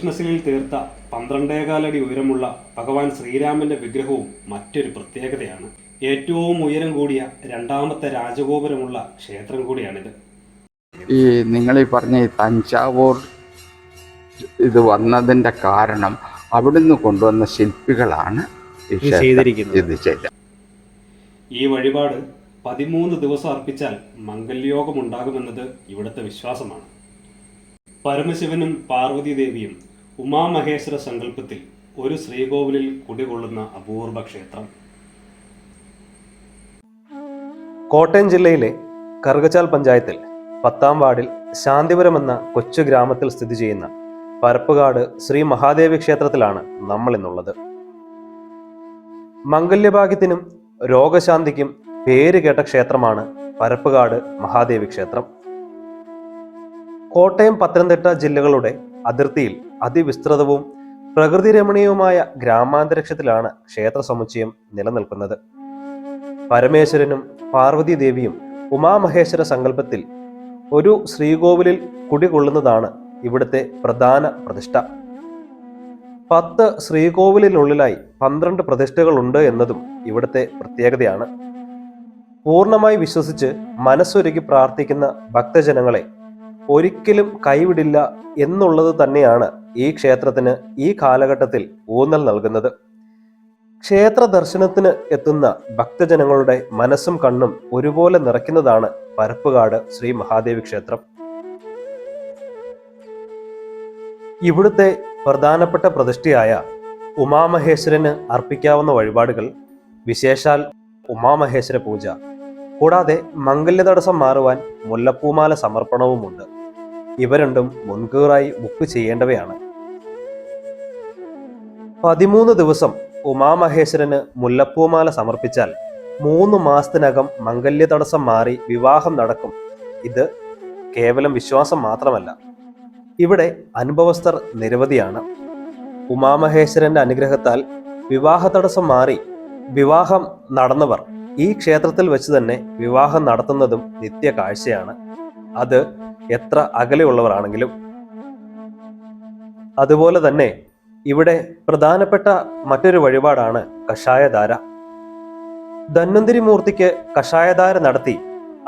കൃഷ്ണശിലയിൽ തീർത്ത പന്ത്രണ്ടേകാലടി ഉയരമുള്ള ഭഗവാൻ ശ്രീരാമന്റെ വിഗ്രഹവും മറ്റൊരു പ്രത്യേകതയാണ്. ഏറ്റവും ഉയരം കൂടിയ രണ്ടാമത്തെ രാജഗോപുരമുള്ള ക്ഷേത്രം കൂടിയാണിത്. ഈ നിങ്ങൾ ഈ പറഞ്ഞ തഞ്ചാവൂർ ഇത് വന്നതിന്റെ കാരണം അവിടുന്ന് കൊണ്ടുവന്ന ശില്പികളാണ് ഇത്. ഈ വഴിപാട് പതിമൂന്ന് ദിവസം അർപ്പിച്ചാൽ മംഗല്യോഗമുണ്ടാകുമെന്നത് ഇവിടുത്തെ വിശ്വാസമാണ്. പരമശിവനും പാർവതി ദേവിയും ഉമാമഹേശ്വര സങ്കല്പത്തിൽ ഒരു ശ്രീകോവിലിൽ കുടികൊള്ളുന്ന അപൂർവ ക്ഷേത്രം. കോട്ടയം ജില്ലയിലെ കറുകച്ചാൽ പഞ്ചായത്തിൽ പത്താം വാർഡിൽ ശാന്തിപുരം എന്ന കൊച്ചു ഗ്രാമത്തിൽ സ്ഥിതി ചെയ്യുന്ന പരപ്പുകാട് ശ്രീ മഹാദേവി ക്ഷേത്രത്തിലാണ് നമ്മൾ ഇന്നുള്ളത്. മംഗല്യഭാഗ്യത്തിനും രോഗശാന്തിക്കും പേര് കേട്ട ക്ഷേത്രമാണ് പരപ്പുകാട് മഹാദേവി ക്ഷേത്രം. കോട്ടയം പത്തനംതിട്ട ജില്ലകളുടെ അതിർത്തിയിൽ അതിവിസ്തൃതവും പ്രകൃതി രമണീയവുമായ ഗ്രാമാന്തരീക്ഷത്തിലാണ് ക്ഷേത്ര സമുച്ചയം നിലനിൽക്കുന്നത്. പരമേശ്വരനും പാർവതി ദേവിയും ഉമാമഹേശ്വര സങ്കല്പത്തിൽ ഒരു ശ്രീകോവിലിൽ കുടികൊള്ളുന്നതാണ് ഇവിടുത്തെ പ്രധാന പ്രതിഷ്ഠ. പത്ത് ശ്രീകോവിലിനുള്ളിലായി പന്ത്രണ്ട് പ്രതിഷ്ഠകളുണ്ട് എന്നതും ഇവിടുത്തെ പ്രത്യേകതയാണ്. പൂർണമായി വിശ്വസിച്ച് മനസ്സൊരുക്കി പ്രാർത്ഥിക്കുന്ന ഭക്തജനങ്ങളെ ഒരിക്കലും കൈവിടില്ല എന്നുള്ളത് തന്നെയാണ് ഈ ക്ഷേത്രത്തിന് ഈ കാലഘട്ടത്തിൽ ഊന്നൽ നൽകുന്നത്. ക്ഷേത്ര ദർശനത്തിന് എത്തുന്ന ഭക്തജനങ്ങളുടെ മനസ്സും കണ്ണും ഒരുപോലെ നിറയ്ക്കുന്നതാണ് പരപ്പുകാട് ശ്രീ മഹാദേവി ക്ഷേത്രം. ഇവിടുത്തെ പ്രധാനപ്പെട്ട പ്രതിഷ്ഠയായ ഉമാമഹേശ്വരന് അർപ്പിക്കാവുന്ന വഴിപാടുകൾ വിശേഷാൽ ഉമാമഹേശ്വര പൂജ കൂടാതെ മംഗല്യ തടസ്സം മാറുവാൻ മുല്ലപ്പൂമാല സമർപ്പണവുമുണ്ട്. ഇവ രണ്ടും മുൻകൂറായി ബുക്ക് ചെയ്യേണ്ടവയാണ്. പതിമൂന്ന് ദിവസം ഉമാമഹേശ്വരന് മുല്ലപ്പൂമാല സമർപ്പിച്ചാൽ മൂന്ന് മാസത്തിനകം മംഗല്യ തടസ്സം മാറി വിവാഹം നടക്കും. ഇത് കേവലം വിശ്വാസം മാത്രമല്ല. ഇവിടെ അനുഭവസ്ഥർ നിരവധിയാണ്. ഉമാമഹേശ്വരന്റെ അനുഗ്രഹത്താൽ വിവാഹ തടസ്സം മാറി വിവാഹം നടന്നവർ ഈ ക്ഷേത്രത്തിൽ വെച്ച് തന്നെ വിവാഹം നടത്തുന്നതും നിത്യ കാഴ്ചയാണ്. അത് എത്ര അകലെയുള്ളവരാണെങ്കിലും. അതുപോലെ തന്നെ ഇവിടെ പ്രധാനപ്പെട്ട മറ്റൊരു വഴിപാടാണ് കഷായധാര. ധന്വന്തിരി മൂർത്തിക്ക് കഷായധാര നടത്തി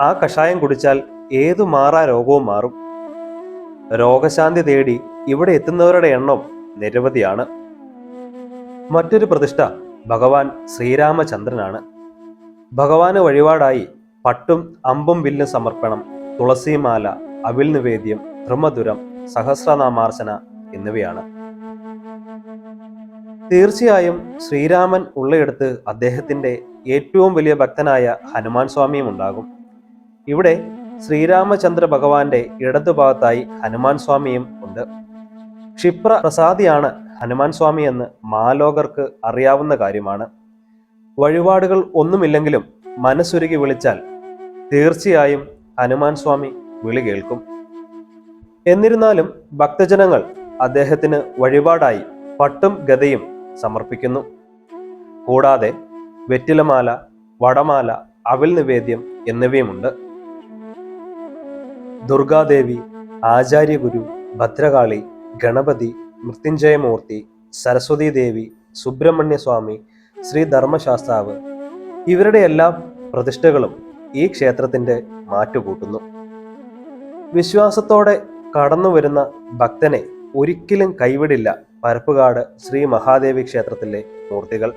ആ കഷായം കുടിച്ചാൽ ഏതു മാറാ രോഗവും മാറും. രോഗശാന്തി തേടി ഇവിടെ എത്തുന്നവരുടെ എണ്ണം നിരവധിയാണ്. മറ്റൊരു പ്രതിഷ്ഠ ഭഗവാൻ ശ്രീരാമചന്ദ്രനാണ്. ഭഗവാന് വഴിപാടായി പട്ടും അമ്പും വില്ലും സമർപ്പണം തുളസിമാല അവിൽ നിവേദ്യം ധർമ്മദുരം സഹസ്രനാമാർച്ചന എന്നിവയാണ്. തീർച്ചയായും ശ്രീരാമൻ ഉള്ളയിടത്ത് അദ്ദേഹത്തിന്റെ ഏറ്റവും വലിയ ഭക്തനായ ഹനുമാൻ സ്വാമിയും ഉണ്ടാകും. ഇവിടെ ശ്രീരാമചന്ദ്ര ഭഗവാന്റെ ഇടതുഭാഗത്തായി ഹനുമാൻ സ്വാമിയും ഉണ്ട്. ക്ഷിപ്ര പ്രസാദിയാണ് ഹനുമാൻ സ്വാമി എന്ന് മാലോകർക്ക് അറിയാവുന്ന കാര്യമാണ്. വഴിപാടുകൾ ഒന്നുമില്ലെങ്കിലും മനസ്സുരുകി വിളിച്ചാൽ തീർച്ചയായും ഹനുമാൻ സ്വാമി വിളി കേൾക്കും. എന്നിരുന്നാലും ഭക്തജനങ്ങൾ അദ്ദേഹത്തിന് വഴിപാടായി പട്ടും ഗതയും സമർപ്പിക്കുന്നു. കൂടാതെ വെറ്റിലമാല വടമാല അവിൽ നിവേദ്യം എന്നിവയുമുണ്ട്. ദുർഗാദേവി ആചാര്യഗുരു ഭദ്രകാളി ഗണപതി മൃത്യുഞ്ജയമൂർത്തി സരസ്വതി ദേവി സുബ്രഹ്മണ്യ സ്വാമി ശ്രീ ധർമ്മശാസ്താവ് ഇവരുടെ എല്ലാ പ്രതിഷ്ഠകളും ഈ ക്ഷേത്രത്തിന്റെ മാറ്റുകൂട്ടുന്നു. വിശ്വാസത്തോടെ കടന്നു വരുന്ന ഭക്തനെ ഒരിക്കലും കൈവിടില്ല പരപ്പുകാട് ശ്രീ മഹാദേവി ക്ഷേത്രത്തിലെ മൂർത്തികൾ.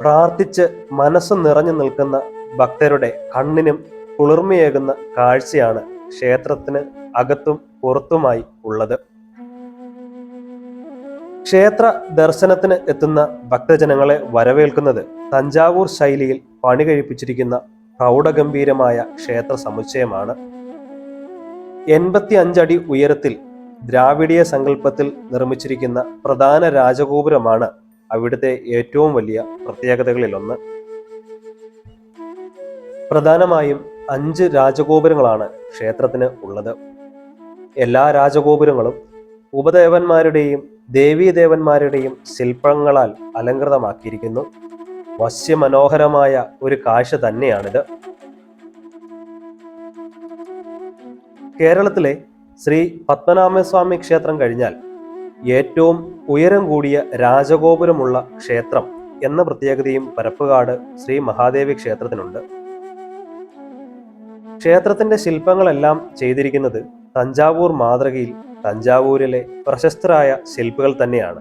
പ്രാർത്ഥിച്ച് മനസ്സ് നിറഞ്ഞു നിൽക്കുന്ന ഭക്തരുടെ കണ്ണിനും കുളിർമയേകുന്ന കാഴ്ചയാണ് ക്ഷേത്രത്തിന് അകത്തും പുറത്തുമായി ഉള്ളത്. ക്ഷേത്ര ദർശനത്തിന് എത്തുന്ന ഭക്തജനങ്ങളെ വരവേൽക്കുന്നത് തഞ്ചാവൂർ ശൈലിയിൽ പണി കഴിപ്പിച്ചിരിക്കുന്ന പ്രൗഢഗംഭീരമായ ക്ഷേത്ര സമുച്ചയമാണ്. എൺപത്തി അഞ്ചടി ഉയരത്തിൽ ദ്രാവിഡീയ സങ്കല്പത്തിൽ നിർമ്മിച്ചിരിക്കുന്ന പ്രധാന രാജഗോപുരമാണ് അവിടുത്തെ ഏറ്റവും വലിയ പ്രത്യേകതകളിലൊന്ന്. പ്രധാനമായും അഞ്ച് രാജഗോപുരങ്ങളാണ് ക്ഷേത്രത്തിന് ഉള്ളത്. എല്ലാ രാജഗോപുരങ്ങളും ഉപദേവന്മാരുടെയും ദേവീദേവന്മാരുടെയും ശില്പങ്ങളാൽ അലങ്കൃതമാക്കിയിരിക്കുന്നു. വശ്യമനോഹരമായ ഒരു കാഴ്ച തന്നെയാണിത്. കേരളത്തിലെ ശ്രീ പത്മനാഭസ്വാമി ക്ഷേത്രം കഴിഞ്ഞാൽ ഏറ്റവും ഉയരം കൂടിയ രാജഗോപുരമുള്ള ക്ഷേത്രം എന്ന പ്രത്യേകതയും പരപ്പുകാട് ശ്രീ മഹാദേവി ക്ഷേത്രത്തിനുണ്ട്. ക്ഷേത്രത്തിന്റെ ശില്പങ്ങളെല്ലാം ചെയ്തിരിക്കുന്നത് തഞ്ചാവൂർ മാതൃകയിൽ തഞ്ചാവൂരിലെ പ്രശസ്തരായ ശില്പികൾ തന്നെയാണ്.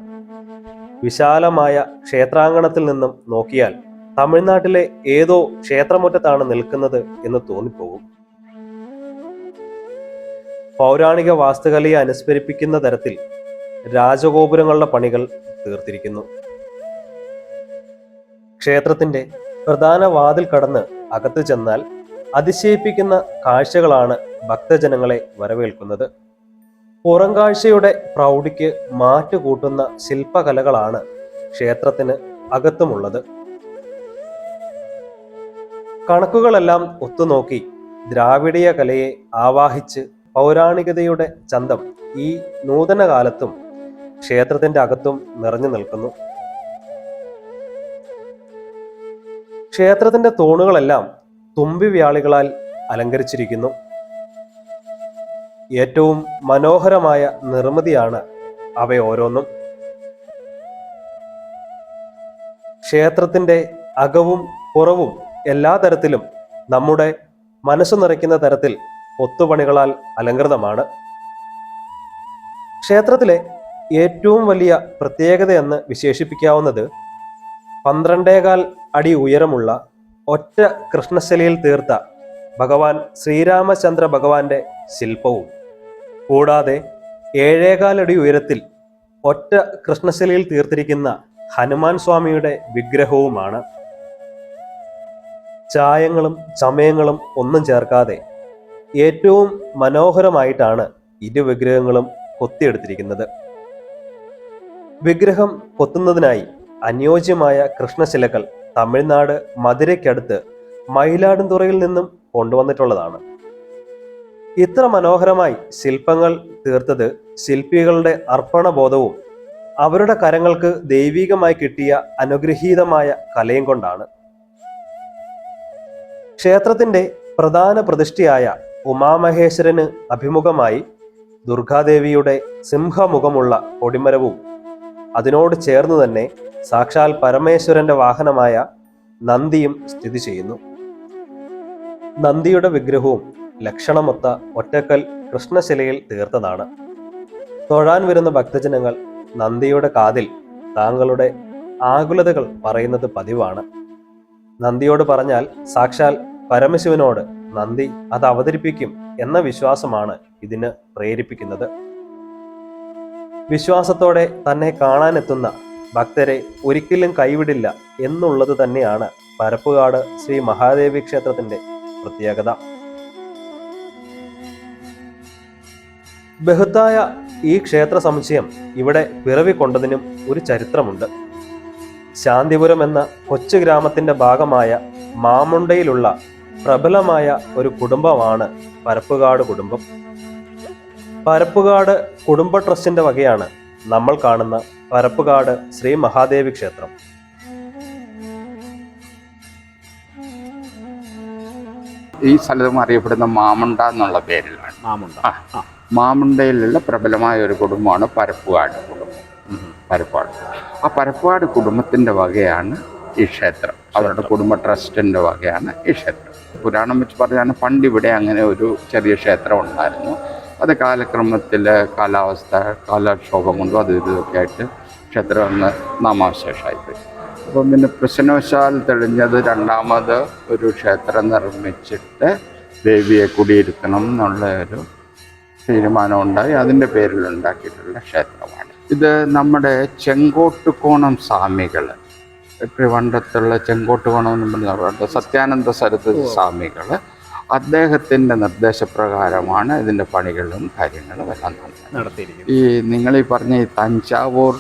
വിശാലമായ ക്ഷേത്രാങ്കണത്തിൽ നിന്നും നോക്കിയാൽ തമിഴ്നാട്ടിലെ ഏതോ ക്ഷേത്രമുറ്റത്താണ് നിൽക്കുന്നത് എന്ന് തോന്നിപ്പോകും. പൗരാണിക വാസ്തുകലയെ അനുസ്മരിപ്പിക്കുന്ന തരത്തിൽ രാജഗോപുരങ്ങളുടെ പണികൾ തീർത്തിരിക്കുന്നു. ക്ഷേത്രത്തിന്റെ പ്രധാന വാതിൽ കടന്ന് അകത്തു ചെന്നാൽ അതിശയിപ്പിക്കുന്ന കാഴ്ചകളാണ് ഭക്തജനങ്ങളെ വരവേൽക്കുന്നത്. പുറംകാഴ്ചയുടെ പ്രൗഢിക്ക് മാറ്റുകൂട്ടുന്ന ശില്പകലകളാണ് ക്ഷേത്രത്തിന് അകത്തുമുള്ളത്. കണക്കുകളെല്ലാം ഒത്തുനോക്കി ദ്രാവിഡീയ കലയെ ആവാഹിച്ച് പൗരാണികതയുടെ ചന്തം ഈ നൂതന കാലത്തും ക്ഷേത്രത്തിന്റെ അകത്തും നിറഞ്ഞു നിൽക്കുന്നു. ക്ഷേത്രത്തിന്റെ തൂണുകളെല്ലാം തുമ്പിവ്യാളികളാൽ അലങ്കരിച്ചിരിക്കുന്നു. ഏറ്റവും മനോഹരമായ നിർമ്മിതിയാണ് അവയോരോന്നും. ക്ഷേത്രത്തിന്റെ അകവും പുറവും എല്ലാ തരത്തിലും നമ്മുടെ മനസ്സ് നിറയ്ക്കുന്ന തരത്തിൽ ഒത്തുപണികളാൽ അലങ്കൃതമാണ് ക്ഷേത്രത്തിലെ ഏറ്റവും വലിയ പ്രത്യേകതയെന്ന് വിശേഷിപ്പിക്കാവുന്നത് പന്ത്രണ്ടേകാൽ അടി ഉയരമുള്ള ഒറ്റ കൃഷ്ണശിലയിൽ തീർത്ത ഭഗവാൻ ശ്രീരാമചന്ദ്ര ഭഗവാന്റെ ശില്പവും. കൂടാതെ ഏഴേകാലടി ഉയരത്തിൽ ഒറ്റ കൃഷ്ണശിലയിൽ തീർത്തിരിക്കുന്ന ഹനുമാൻ സ്വാമിയുടെ വിഗ്രഹവുമാണ്. ചായങ്ങളും ചമയങ്ങളും ഒന്നും ചേർക്കാതെ ഏറ്റവും മനോഹരമായിട്ടാണ് ഇരു വിഗ്രഹങ്ങളും കൊത്തിയെടുത്തിരിക്കുന്നത്. വിഗ്രഹം കൊത്തുന്നതിനായി അനുയോജ്യമായ കൃഷ്ണശിലകൾ തമിഴ്നാട് മധുരയ്ക്കടുത്ത് മയിലാടുംതുറയിൽ നിന്നും കൊണ്ടുവന്നിട്ടുള്ളതാണ്. ഇത്ര മനോഹരമായി ശില്പങ്ങൾ തീർത്തത് ശില്പികളുടെ അർപ്പണബോധവും അവരുടെ കരങ്ങൾക്ക് ദൈവികമായി കിട്ടിയ അനുഗ്രഹീതമായ കലയും കൊണ്ടാണ്. ക്ഷേത്രത്തിന്റെ പ്രധാന പ്രതിഷ്ഠയായ ഉമാമഹേശ്വരന് അഭിമുഖമായി ദുർഗാദേവിയുടെ സിംഹമുഖമുള്ള കൊടിമരവും അതിനോട് ചേർന്ന് തന്നെ സാക്ഷാൽ പരമേശ്വരന്റെ വാഹനമായ നന്ദിയും സ്ഥിതി ചെയ്യുന്നു. നന്ദിയുടെ വിഗ്രഹവും ലക്ഷണമൊത്ത ഒറ്റക്കൽ കൃഷ്ണശിലയിൽ തീർത്തതാണ്. തൊഴാൻ വരുന്ന ഭക്തജനങ്ങൾ നന്ദിയുടെ കാതിൽ താങ്കളുടെ ആകുലതകൾ പറയുന്നത് പതിവാണ്. നന്ദിയോട് പറഞ്ഞാൽ സാക്ഷാൽ പരമശിവനോട് നന്ദി അത് അവതരിപ്പിക്കും എന്ന വിശ്വാസമാണ് ഇതിന് പ്രേരിപ്പിക്കുന്നത്. വിശ്വാസത്തോടെ തന്നെ കാണാനെത്തുന്ന ഭക്തരെ ഒരിക്കലും കൈവിടില്ല എന്നുള്ളത് തന്നെയാണ് പരപ്പുകാട് ശ്രീ മഹാദേവി ക്ഷേത്രത്തിന്റെ പ്രത്യേകത. ബഹുത്തായ ഈ ക്ഷേത്ര സമുച്ചയം ഇവിടെ പിറവിക്കൊണ്ടതിനും ഒരു ചരിത്രമുണ്ട്. ശാന്തിപുരം എന്ന കൊച്ചു ഗ്രാമത്തിന്റെ ഭാഗമായ മാമുണ്ടയിലുള്ള പ്രബലമായ ഒരു കുടുംബമാണ് പരപ്പുകാട് കുടുംബം. പരപ്പുകാട് കുടുംബ ട്രസ്റ്റിന്റെ വകയാണ് നമ്മൾ കാണുന്ന പരപ്പുകാട് ശ്രീ മഹാദേവി ക്ഷേത്രം. ഈ സ്ഥലം അറിയപ്പെടുന്ന മാമുണ്ട എന്നുള്ള പേരിലാണ്. മാമുണ്ട. മാമുണ്ടയിലുള്ള പ്രബലമായ ഒരു കുടുംബമാണ് പരപ്പുകാട് കുടുംബം. പരപ്പാട് ആ പരപ്പാട് കുടുംബത്തിന്റെ വകയാണ് ഈ ക്ഷേത്രം. അവരുടെ കുടുംബ ട്രസ്റ്റിന്റെ വകയാണ് ഈ ക്ഷേത്രം. പുരാണം വെച്ച് പറയുകയാണ് പണ്ട് ഇവിടെ അങ്ങനെ ഒരു ചെറിയ ക്ഷേത്രം ഉണ്ടായിരുന്നു. അത് കാലക്രമത്തിൽ കാലാവസ്ഥ കാലക്ഷോഭം കൊണ്ടും അത് ഇതൊക്കെ ആയിട്ട് ക്ഷേത്രം ഒന്ന് നാമാവശേഷമായിപ്പോയി അപ്പം പിന്നെ പ്രശ്നവശാൽ തെളിഞ്ഞത് രണ്ടാമത് ഒരു ക്ഷേത്രം നിർമ്മിച്ചിട്ട് ദേവിയെ കുടിയിരുത്തണം എന്നുള്ള ഒരു തീരുമാനം ഉണ്ടായി അതിന്റെ പേരിൽ ഉണ്ടാക്കിയിട്ടുള്ള ക്ഷേത്രമാണ്. ഇത് നമ്മുടെ ചെങ്കോട്ടുകോണം സ്വാമികൾ ട്രിവണ്ടത്തുള്ള ചെങ്കോട്ടുകോണം എന്ന് പറഞ്ഞ സത്യാനന്ദ സരസ്വതി സ്വാമികൾ അദ്ദേഹത്തിന്റെ നിർദ്ദേശപ്രകാരമാണ് ഇതിന്റെ പണികളും കാര്യങ്ങളും എല്ലാം നടത്തിയിരിക്കുന്നത്. ഈ നിങ്ങൾ ഈ പറഞ്ഞ ഈ തഞ്ചാവൂർ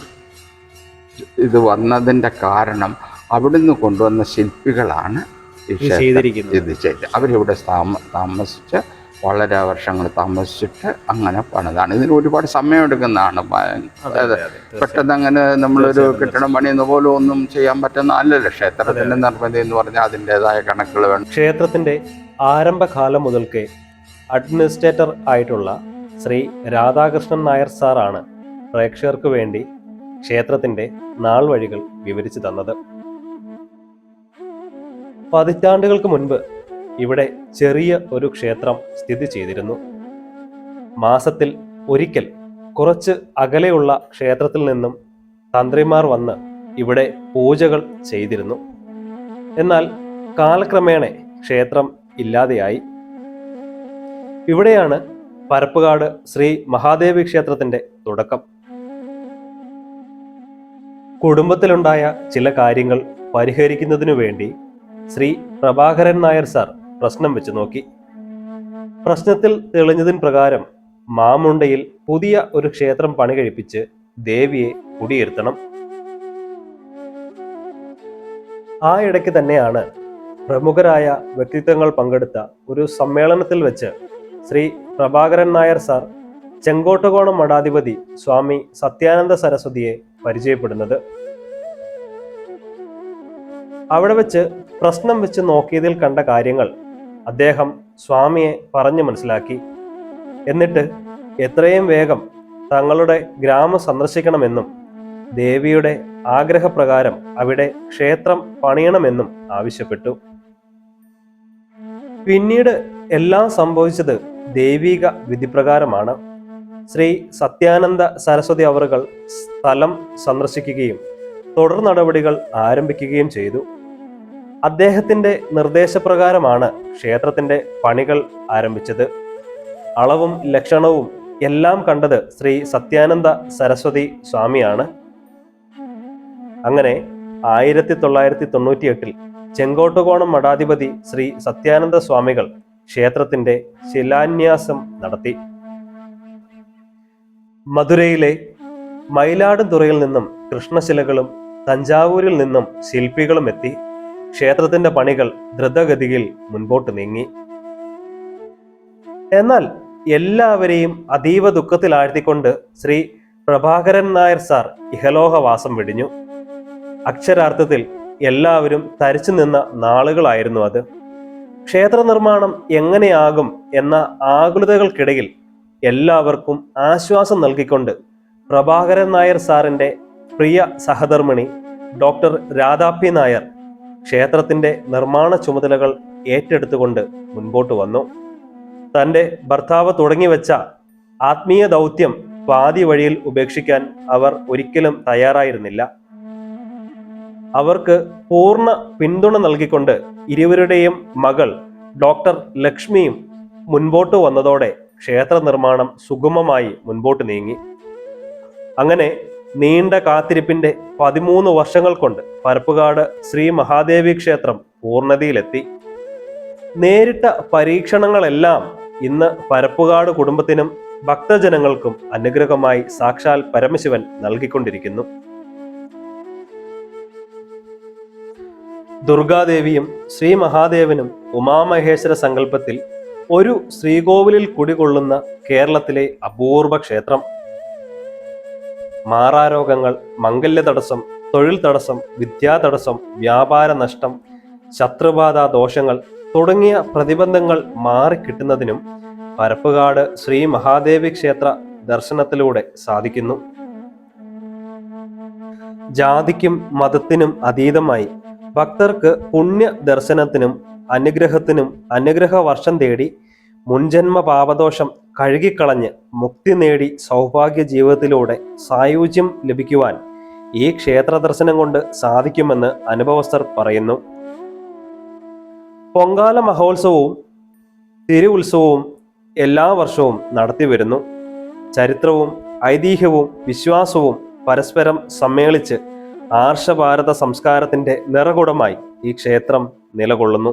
ഇത് വന്നതിന്റെ കാരണം അവിടുന്ന് കൊണ്ടുവന്ന ശില്പികളാണ്. ഇത് ചെയ്ത് അവരിവിടെ താമ താമസിച്ച് വളരെ വർഷങ്ങൾ താമസിച്ചിട്ട് അങ്ങനെ പണിതാണ്. ഇതിന് ഒരുപാട് സമയമെടുക്കുന്നതാണ്. അതായത് അതെ, അതെ. പെട്ടെന്ന് അങ്ങനെ നമ്മളൊരു കെട്ടിടം പണിയുന്ന പോലെ ഒന്നും ചെയ്യാൻ പറ്റുന്ന അല്ലല്ലോ. ക്ഷേത്രത്തിന്റെ നിർമ്മിതി എന്ന് പറഞ്ഞാൽ അതിന്റെതായ കണക്കുകൾ വേണം. ക്ഷേത്രത്തിന്റെ ആരംഭകാലം മുതൽക്കേ അഡ്മിനിസ്ട്രേറ്റർ ആയിട്ടുള്ള ശ്രീ രാധാകൃഷ്ണൻ നായർ സാറാണ് പ്രേക്ഷകർക്ക് വേണ്ടി ക്ഷേത്രത്തിന്റെ നാൾ വഴികൾ വിവരിച്ചു തന്നത്. പതിറ്റാണ്ടുകൾക്ക് മുൻപ് ഇവിടെ ചെറിയ ഒരു ക്ഷേത്രം സ്ഥിതി ചെയ്തിരുന്നു. മാസത്തിൽ ഒരിക്കൽ കുറച്ച് അകലെയുള്ള ക്ഷേത്രത്തിൽ നിന്നും തന്ത്രിമാർ വന്ന് ഇവിടെ പൂജകൾ ചെയ്തിരുന്നു. എന്നാൽ കാലക്രമേണ ക്ഷേത്രം ഇല്ലാതെയായി. ഇവിടെയാണ് പരപ്പുകാട് ശ്രീ മഹാദേവി ക്ഷേത്രത്തിന്റെ തുടക്കം. കുടുംബത്തിലുണ്ടായ ചില കാര്യങ്ങൾ പരിഹരിക്കുന്നതിനു വേണ്ടി ശ്രീ പ്രഭാകരൻ നായർ സാർ പ്രശ്നം വെച്ച് നോക്കി. പ്രശ്നത്തിൽ തെളിഞ്ഞതിൻ പ്രകാരം മാമുണ്ടയിൽ പുതിയ ഒരു ക്ഷേത്രം പണി കഴിപ്പിച്ച് ദേവിയെ കുടിയിരുത്തണം. ആ ഇടയ്ക്ക് തന്നെയാണ് പ്രമുഖരായ വ്യക്തിത്വങ്ങൾ പങ്കെടുത്ത ഒരു സമ്മേളനത്തിൽ വെച്ച് ശ്രീ പ്രഭാകരൻ നായർ സാർ ചെങ്കോട്ടകോണം മഠാധിപതി സ്വാമി സത്യാനന്ദ സരസ്വതിയെ പരിചയപ്പെടുന്നത്. അവിടെ വെച്ച് പ്രശ്നം വെച്ച് നോക്കിയതിൽ കണ്ട കാര്യങ്ങൾ അദ്ദേഹം സ്വാമിയെ പറഞ്ഞു മനസ്സിലാക്കി. എന്നിട്ട് എത്രയും വേഗം തങ്ങളുടെ ഗ്രാമം സന്ദർശിക്കണമെന്നും ദേവിയുടെ ആഗ്രഹപ്രകാരം അവിടെ ക്ഷേത്രം പണിയണമെന്നും ആവശ്യപ്പെട്ടു. പിന്നീട് എല്ലാം സംഭവിച്ചത് ദൈവിക വിധിപ്രകാരമാണ്. ശ്രീ സത്യാനന്ദ സരസ്വതി അവറുകൾ സ്ഥലം സന്ദർശിക്കുകയും തുടർ നടപടികൾ ആരംഭിക്കുകയും ചെയ്തു. അദ്ദേഹത്തിന്റെ നിർദ്ദേശപ്രകാരമാണ് ക്ഷേത്രത്തിന്റെ പണികൾ ആരംഭിച്ചത്. അളവും ലക്ഷണവും എല്ലാം കണ്ടത് ശ്രീ സത്യാനന്ദ സരസ്വതി സ്വാമിയാണ്. അങ്ങനെ ആയിരത്തി തൊള്ളായിരത്തി തൊണ്ണൂറ്റിയെട്ടിൽ ചെങ്കോട്ടുകോണം മഠാധിപതി ശ്രീ സത്യാനന്ദ സ്വാമികൾ ക്ഷേത്രത്തിന്റെ ശിലാന്യാസം നടത്തി. മധുരയിലെ മയിലാടുംതുറയിൽ നിന്നും കൃഷ്ണശിലകളും തഞ്ചാവൂരിൽ നിന്നും ശില്പികളും എത്തി ക്ഷേത്രത്തിന്റെ പണികൾ ദ്രുതഗതിയിൽ മുൻപോട്ട് നീങ്ങി. എന്നാൽ എല്ലാവരെയും അതീവ ദുഃഖത്തിലാഴ്ത്തിക്കൊണ്ട് ശ്രീ പ്രഭാകരൻ നായർ സാർ ഇഹലോഹവാസം വെടിഞ്ഞു. അക്ഷരാർത്ഥത്തിൽ എല്ലാവരും തരിച്ചു നിന്ന നാളുകളായിരുന്നു അത്. ക്ഷേത്ര നിർമ്മാണം എങ്ങനെയാകും എന്ന ആകുലതകൾക്കിടയിൽ എല്ലാവർക്കും ആശ്വാസം നൽകിക്കൊണ്ട് പ്രഭാകരൻ നായർ സാറിന്റെ പ്രിയ സഹധർമ്മിണി ഡോക്ടർ രാധാപി നായർ ക്ഷേത്രത്തിന്റെ നിർമ്മാണ ചുമതലകൾ ഏറ്റെടുത്തുകൊണ്ട് മുൻപോട്ട് വന്നു. തന്റെ ഭർത്താവ് തുടങ്ങിവെച്ച ആത്മീയ ദൗത്യം പാതി വഴിയിൽ ഉപേക്ഷിക്കാൻ അവർ ഒരിക്കലും തയ്യാറായിരുന്നില്ല. അവർക്ക് പൂർണ പിന്തുണ നൽകിക്കൊണ്ട് ഇരുവരുടെയും മകൾ ഡോക്ടർ ലക്ഷ്മിയും മുൻപോട്ട് വന്നതോടെ ക്ഷേത്ര നിർമ്മാണം സുഗമമായി മുൻപോട്ട് നീങ്ങി. അങ്ങനെ നീണ്ട കാത്തിരിപ്പിന്റെ പതിമൂന്ന് വർഷങ്ങൾ കൊണ്ട് പരപ്പുകാട് ശ്രീ മഹാദേവി ക്ഷേത്രം പൂർണതയിലെത്തി. നേരിട്ട പരീക്ഷണങ്ങളെല്ലാം ഇന്ന് പരപ്പുകാട് കുടുംബത്തിനും ഭക്തജനങ്ങൾക്കും അനുഗ്രഹമായി സാക്ഷാൽ പരമശിവൻ നൽകിക്കൊണ്ടിരിക്കുന്നു. ദുർഗാദേവിയും ശ്രീ മഹാദേവനും ഉമാമഹേശ്വര സങ്കല്പത്തിൽ ഒരു ശ്രീകോവിലിൽ കുടികൊള്ളുന്ന കേരളത്തിലെ അപൂർവ ക്ഷേത്രം. മാറാരോഗങ്ങൾ മംഗല്യ തടസ്സം തൊഴിൽ തടസ്സം വിദ്യാ തടസ്സം വ്യാപാര നഷ്ടം ശത്രുബാധ ദോഷങ്ങൾ തുടങ്ങിയ പ്രതിബന്ധങ്ങൾ മാറിക്കിട്ടുന്നതിനും പരപ്പുകാട് ശ്രീ മഹാദേവി ക്ഷേത്ര ദർശനത്തിലൂടെ സാധിക്കുന്നു. ജാതിക്കും മതത്തിനും അതീതമായി ഭക്തർക്ക് പുണ്യ ദർശനത്തിനും അനുഗ്രഹത്തിനും അനുഗ്രഹ വർഷം തേടി മുൻജന്മ പാപദോഷം കഴുകിക്കളഞ്ഞ് മുക്തി നേടി സൗഭാഗ്യ ജീവിതത്തിലൂടെ സായുജ്യം ലഭിക്കുവാൻ ഈ ക്ഷേത്ര ദർശനം കൊണ്ട് സാധിക്കുമെന്ന് അനുഭവസ്ഥർ പറയുന്നു. പൊങ്കാല മഹോത്സവവും തിരു ഉത്സവവും എല്ലാ വർഷവും നടത്തിവരുന്നു ചരിത്രവും ഐതിഹ്യവും വിശ്വാസവും പരസ്പരം സമ്മേളിച്ച് ആർഷഭാരത സംസ്കാരത്തിന്റെ നിറകുടമായി ഈ ക്ഷേത്രം നിലകൊള്ളുന്നു.